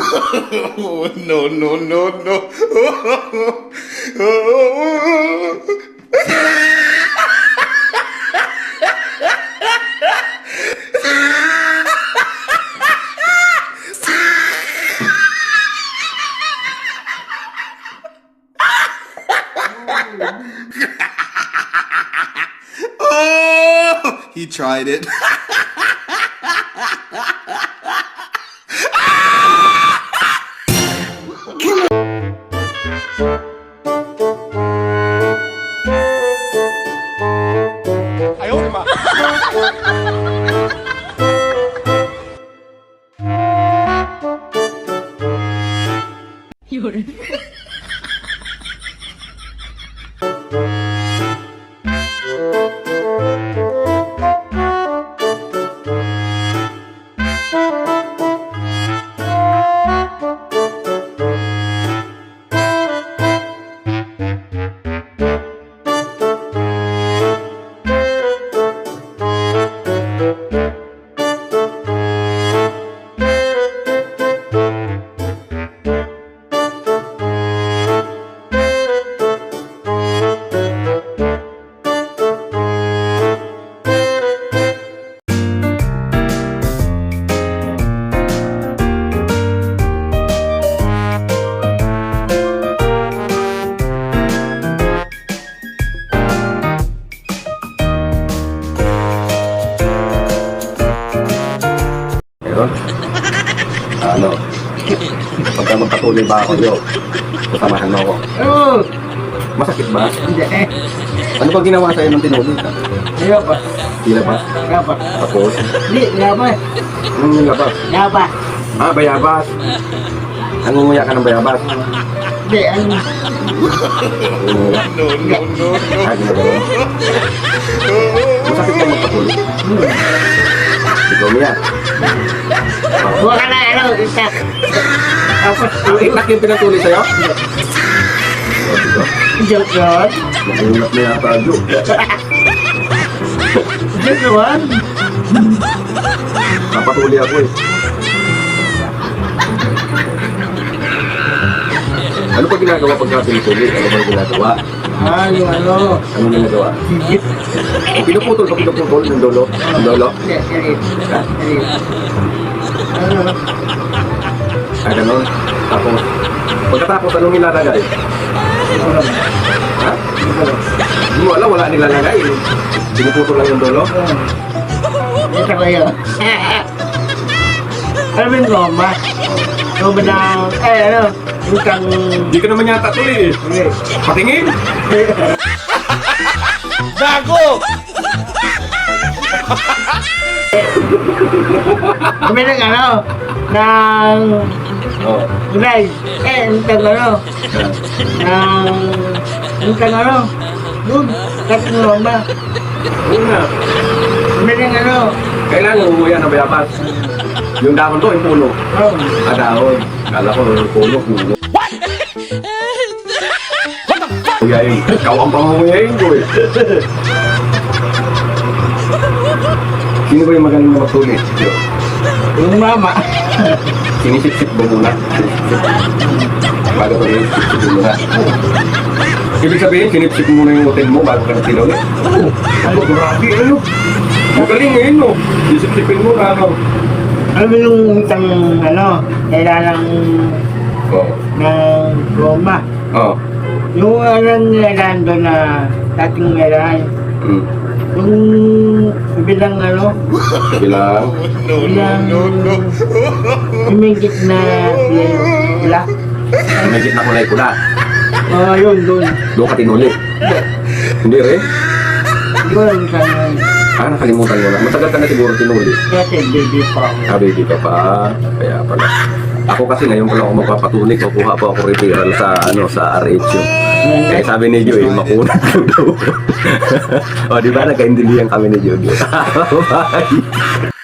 oh, no, no, no, no. Oh, he tried it. ano, pagka magpatuloy ba ako yun, kasamahan mo ako. Masakit ba? Hindi eh. Ano ba ginawa sa'yo ng tinuloy ka? Ba? Ayaw pa. Tapos, Hindi, pa. anong nilabas? Pa. Ah, bayabas. Nangunguya ka ng bayabas. Hindi, ano. Nangunguya. Ah, ginagawa. Masakit ba magpatuloy? Ikaw umiyak. Huwag ka na, ano, isa. Tapos, Ang itak yung pinatuloy sa'yo? Joke yun. Nakulat na yata, Jo. Joke yun. Napatuloy ako eh. Ano pa ginagawa pagka pinutuloy? Ano ba ginagawa? Ah, yung ano. Ano ginagawa? Higit. Pinuputol pa pinuputol ng lolo? Ng lolo? Salit. Ha? Salit. Ano? Ah, ganun. Tapos, pagkatapos anong nilalagay? Ha? Hindi mo alam, wala nilalagay. Pinuputol lang yung lolo? Ito ko yun. Alam mo yung goma? Goma ng, eh, ano, yung kang, Hindi ka naman yata tuloy eh. hindi. Patingin! Kami ng ano, ng, Oo. gulay. Eh, yung kang ano, ng, yung kang ano, kapit ng goma. Una, Kami ng ano, kailangan umuwi ng bayabas. Yung dahon to, yung puno. oh, Ah, dahon. Kala ko, yung puno, puno. Kuyain, ikaw ang pangunguyain ko eh. Sino ba yung magaling na magtulis? Yo. yung mama. Sinisip-sip mo muna. Bago ko rin, sip-sip mo muna. Ibig sabihin, sinipsip mo muna yung hotel mo bago ka nagtilaw eh. Oo. Ano, grabe, ano? Magaling ngayon, no? Sisip-sipin mo na, ano? Alam mo yung isang, ano, kailangan Oo. ng goma. Oo. Yung ano nilalaan doon na dating nilalaan. Mm. Yung bilang ano, Bilang. bilang umingit na sila. May gitna kulay pula. Oo, yun, doon. Doon ka tinuli. Hindi rin. Yun, sana. Ah, nakalimutan mo na. Matagal ka na siguro tinuli. Kasi baby pa ako. Ah, baby ka pa. Kaya pala. Ako kasi ngayon pala ako magpapatuloy. Kukuha po ako referral sa, ano, sa RHU. Eh, sabi ni Joy, makunat ko daw. o, di ba? Nagkaintindihan kami ni Joy. Bye.